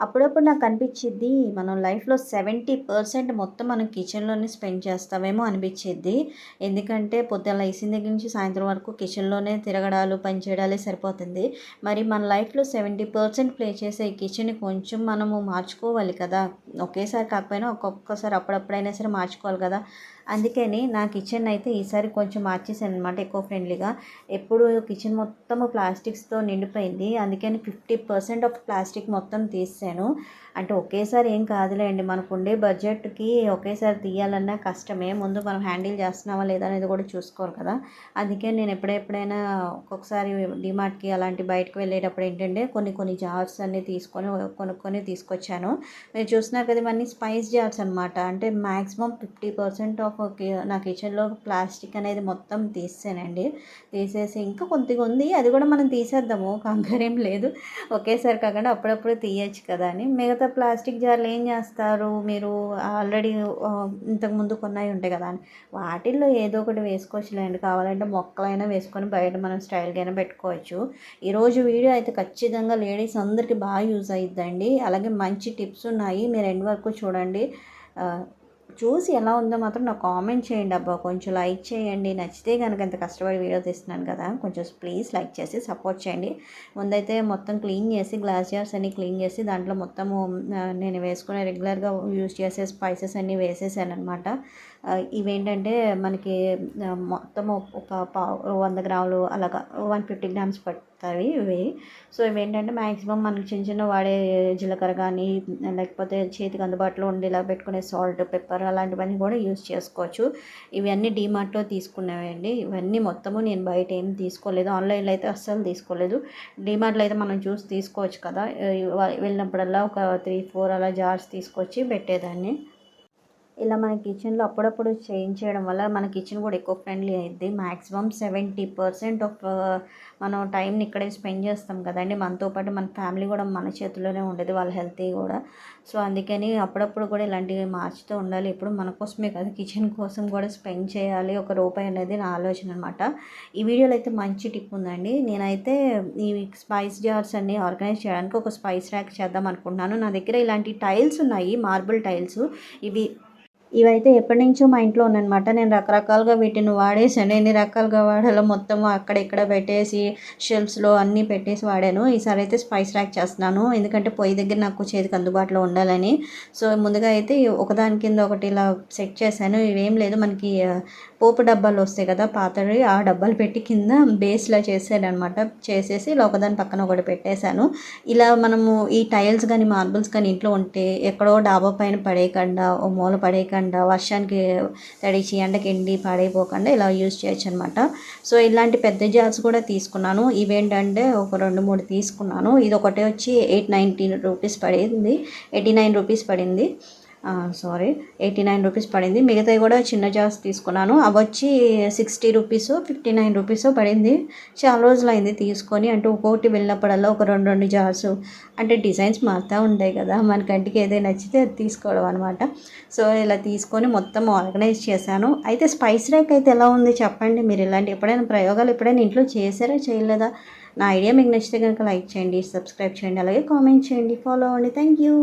అప్పుడప్పుడు నాకు అనిపించిద్ది మనం లైఫ్లో సెవెంటీ పర్సెంట్ మొత్తం మనం కిచెన్లోనే స్పెండ్ చేస్తామేమో అనిపించిద్ది ఎందుకంటే పొద్దున లేచిన దగ్గర నుంచి సాయంత్రం వరకు కిచెన్లోనే తిరగడాలు పనిచేయడాలే సరిపోతుంది. మరి మన లైఫ్లో సెవెంటీ పర్సెంట్ ప్లే చేసే ఈ కిచెన్ కొంచెం మనము మార్చుకోవాలి కదా. ఒకేసారి కాకపోయినా ఒక్కొక్కసారి అప్పుడప్పుడైనా సరే మార్చుకోవాలి కదా. అందుకని నా కిచెన్ అయితే ఈసారి కొంచెం మార్చేసాను అనమాట ఎక్కువ ఫ్రెండ్లీగా. ఎప్పుడు కిచెన్ మొత్తం ప్లాస్టిక్స్తో నిండిపోయింది. అందుకని ఫిఫ్టీ పర్సెంట్ ఆఫ్ ప్లాస్టిక్ మొత్తం తీసాను అంటే ఒకేసారి ఏం కాదులేండి మనకు ఉండే బడ్జెట్కి ఒకేసారి తీయాలన్నా కష్టమే. ముందు మనం హ్యాండిల్ చేస్తున్నామా లేదా అనేది కూడా చూసుకోవాలి కదా. అందుకే నేను ఎప్పుడెప్పుడైనా ఒక్కొక్కసారి డిమార్ట్కి అలాంటి బయటకు వెళ్ళేటప్పుడు ఏంటంటే కొన్ని కొన్ని జార్స్ అన్నీ తీసుకొని కొనుక్కొని తీసుకొచ్చాను. మీరు చూసినారు కదా ఇవన్నీ స్పైస్ జార్స్ అనమాట అంటే మ్యాక్సిమం ఫిఫ్టీ పర్సెంట్ ఆఫ్ నా కిచెన్లో ప్లాస్టిక్ అనేది మొత్తం తీసేనండి. తీసేసి ఇంకా కొద్దిగా ఉంది. అది కూడా మనం తీసేద్దాము. కంగారేం లేదు. ఒకేసారి కాకుండా అప్పుడప్పుడు తీయచ్చు కదా అని. మిగతా ప్లాస్టిక్ జార్లు ఏం చేస్తారు? మీరు ఆల్రెడీ ఇంతకుముందు కొన్నాయి ఉంటాయి కదా అని. వాటిల్లో ఏదో ఒకటి వేసుకోవచ్చులేండి. కావాలంటే మొక్కలైనా వేసుకొని బయట మనం స్టైల్గా అయినా పెట్టుకోవచ్చు. ఈరోజు వీడియో అయితే ఖచ్చితంగా లేడీస్ అందరికీ బాగా యూజ్ అయిద్దండి. అలాగే మంచి టిప్స్ ఉన్నాయి. మీరు ఎండ్ వరకు చూడండి. చూసి ఎలా ఉందో మాత్రం నాకు కామెంట్ చేయండి అబ్బా. కొంచెం లైక్ చేయండి. నచ్చితే కనుక ఇంత కష్టపడి వీడియో తీస్తున్నాను కదా కొంచెం ప్లీజ్ లైక్ చేసి సపోర్ట్ చేయండి. ముందైతే మొత్తం క్లీన్ చేసి గ్లాస్ జార్స్ అన్ని క్లీన్ చేసి దాంట్లో మొత్తము నేను వేసుకునే రెగ్యులర్గా యూజ్ చేసే స్పైసెస్ అన్నీ వేసేసాను అనమాట ఇవేంటంటే మనకి మొత్తం ఒక పావు వంద గ్రాములు అలాగా వన్ ఫిఫ్టీ గ్రామ్స్ పడతాయి ఇవి. సో ఇవేంటంటే మ్యాక్సిమం మనకి చిన్న చిన్న వాడే జీలకర్ర కానీ లేకపోతే చేతికి అందుబాటులో ఉండేలా పెట్టుకునే సాల్ట్ పెప్పర్ అలాంటివన్నీ కూడా యూస్ చేసుకోవచ్చు. ఇవన్నీ డీమార్ట్లో తీసుకున్నవండి ఇవన్నీ మొత్తము నేను బయట ఏం తీసుకోలేదు. ఆన్లైన్లో అయితే అస్సలు తీసుకోలేదు. డీమార్ట్లో అయితే మనం చూసి తీసుకోవచ్చు కదా. వెళ్ళినప్పుడల్లా ఒక త్రీ ఫోర్ అలా జార్స్ తీసుకొచ్చి పెట్టేదాన్ని. ఇలా మన కిచెన్లో అప్పుడప్పుడు చేంజ్ చేయడం వల్ల మన కిచెన్ కూడా ఎక్కువ ఫ్రెండ్లీ అయింది మ్యాక్సిమం సెవెంటీ పర్సెంట్ ఆఫ్ మనం టైంని ఇక్కడే స్పెండ్ చేస్తాం కదండి. మనతో పాటు మన ఫ్యామిలీ కూడా మన చేతిలోనే ఉండేది వాళ్ళ హెల్తీ కూడా. సో అందుకని అప్పుడప్పుడు కూడా ఇలాంటివి మార్చుతూ ఉండాలి. ఇప్పుడు మన కోసమే కదా కిచెన్ కోసం కూడా స్పెండ్ చేయాలి. ఒక రూపాయి అనేది నా ఆలోచన అనమాట ఈ వీడియోలో అయితే మంచి టిప్ ఉందండి. నేనైతే ఈ స్పైస్ జార్స్ అన్ని ఆర్గనైజ్ చేయడానికి ఒక స్పైస్ ర్యాక్ చేద్దాం అనుకుంటున్నాను. నా దగ్గర ఇలాంటి టైల్స్ ఉన్నాయి మార్బుల్ టైల్స్ ఇవి ఇవైతే ఎప్పటి నుంచో మా ఇంట్లో ఉన్నాయన్నమాట నేను రకరకాలుగా వీటిని వాడేసాను ఎన్ని రకాలుగా వాడాలో మొత్తం అక్కడ ఇక్కడ పెట్టేసి షెల్ఫ్స్లో అన్నీ పెట్టేసి వాడాను. ఈసారి అయితే స్పైస్ ర్యాక్ చేస్తున్నాను. ఎందుకంటే పొయ్యి దగ్గర నాకు చేతికి అందుబాటులో ఉండాలని. సో ముందుగా అయితే ఒకదాని కింద ఒకటి ఇలా సెట్ చేశాను. ఇవేం లేదు. మనకి పోపు డబ్బాలు వస్తాయి కదా పాతవి ఆ డబ్బాలు పెట్టి కింద బేస్లా చేసాడనమాట చేసేసి ఇలా ఒకదాని పక్కన ఒకటి పెట్టేశాను. ఇలా మనము ఈ టైల్స్ కానీ మార్బుల్స్ కానీ ఇంట్లో ఉంటే ఎక్కడో డాబా పైన పడేయకుండా ఓ మూల పడేయకుండా వర్షానికి తడిచి ఎండకి ఎండి పాడైపోకుండా ఇలా యూజ్ చేయొచ్చు అనమాట సో ఇలాంటి పెద్ద జార్స్ కూడా తీసుకున్నాను. ఇవేంటంటే ఒక రెండు మూడు తీసుకున్నాను. ఇది ఒకటి వచ్చి ఎయిట్ నైంటీ రూపీస్ పడింది. ఎయిటీ నైన్ రూపీస్ పడింది. సారీ ఎయిటీ నైన్ రూపీస్ పడింది. మిగతావి కూడా చిన్న జార్స్ తీసుకున్నాను. అవి వచ్చి sixty rupees fifty nine rupees పడింది. చాలా రోజులు అయింది తీసుకొని. అంటే ఒక్కొక్కటి వెళ్ళినప్పుడల్లా ఒక రెండు రెండు జార్స్ అంటే డిజైన్స్ మారుతూ ఉంటాయి కదా. మన కంటికి ఏదైనా నచ్చితే అది తీసుకోవడం అనమాట సో ఇలా తీసుకొని మొత్తం ఆర్గనైజ్ చేశాను. అయితే స్పైస్ ర్యాక్ అయితే ఎలా ఉంది చెప్పండి మీరు? ఇలాంటి ఎప్పుడైనా ప్రయోగాలు ఎప్పుడైనా ఇంట్లో చేశారా చేయలేదా? నా ఐడియా మీకు నచ్చితే కనుక లైక్ చేయండి సబ్స్క్రైబ్ చేయండి అలాగే కామెంట్ చేయండి. ఫాలో అవ్వండి. Thank you